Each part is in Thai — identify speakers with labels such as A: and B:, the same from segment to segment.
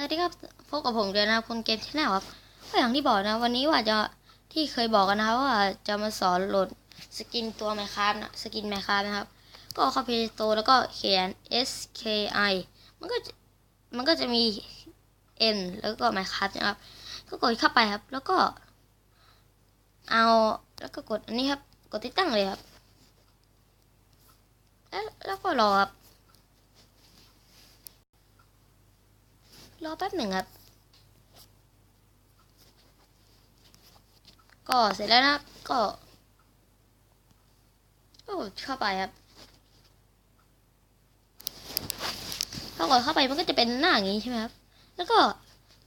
A: สวัสดีครับพบกับผมเดือนนะครับคนเกมชแนลครับก็อย่างที่บอกนะ วันนี้ว่าจะที่เคยบอกกันนะครับว่าจะมาสอนโหลดสกินตัวไมครับนะสกินไมครับนะครับ ก็เข้าเพย์โตแล้วก็เขียน S K I มันก็มันก็จะมี N แล้วก็ไมครับนะครับ ก็กดเข้าไปครับ แล้วก็ เอาแล้วก็กดอันนี้ครับ กดติดตั้งเลยครับ แล้วแล้วก็รอครับ รอแป๊บหนึ่งครับ ก็เสร็จแล้วนะครับ ก็ก็กดเข้าไปครับพอกดเข้าไปมันก็จะเป็นหน้าอย่างนี้ใช่ไหมครับ แล้วก็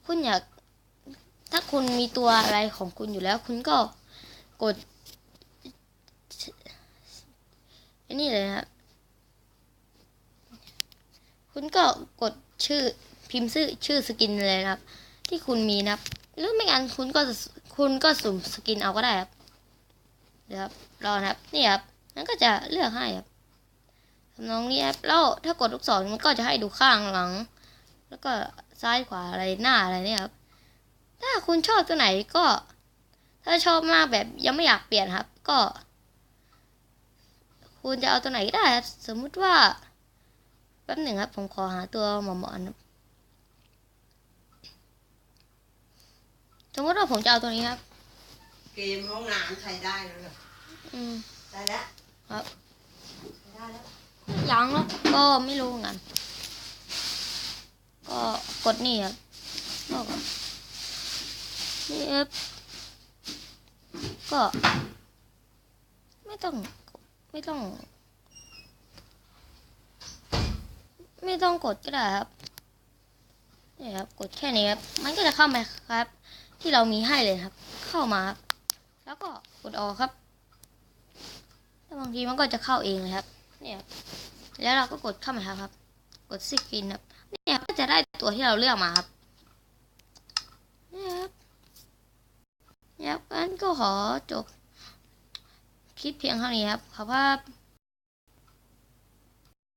A: คุณอยาก ถ้าคุณมีตัวอะไรของคุณอยู่แล้ว คุณก็กดอันนี้เลยครับ คุณก็กดชื่อ พิมพ์ชื่อชื่อสกินเลยนะครับ ที่คุณมีนะครับหรือไม่งั้นคุณก็คุณก็สุ่มสกินเอาก็ได้ครับเดี๋ยวครับรอนะครับนี่ครับนั่นก็จะเลือกให้ครับทำนองนี้ครับแล้วถ้ากดลูกศรมันก็จะให้ดูข้างหลัง แล้วก็ซ้ายขวาอะไรหน้าอะไรเนี่ยครับถ้าคุณชอบตัวไหนก็ ถ้าชอบมากแบบยังไม่อยากเปลี่ยนครับ ก็ คุณจะเอาตัวไหนก็ได้ครับ สมมุติว่าแป๊บหนึ่งครับ ผมขอหาตัวหมอหมอนครับ สมมติว่าผมจะเอาตัวนี้ครับ
B: เกมห้องน้ำใช้ได้แล้วเหรอ
A: อืม
B: ได้แล้ว
A: ครับ
B: ใช้ได้แล้ว
A: ยังแล้วก็ไม่รู้เหมือนกัน ก็กดนี่ครับก็กดนี่ครับก็ ไม่ต้อง ไม่ต้อง ไม่ต้องกดก็ได้ครับนี่ครับ กดแค่นี้ครับ มันก็จะเข้ามาครับ ที่เรามีให้เลยครับ เข้ามาครับแล้วก็กดออกครับแล้วบางทีมันก็จะเข้าเองเลยครับ เนี่ยแล้วเราก็กดเข้ามาครับ กดสกินครับเนี่ยก็จะได้ตัวที่เราเลือกมาครับเนี่ยครับเนี่ยครับงั้นก็ขอจบคลิปเพียงเท่านี้ครับขอบคุณ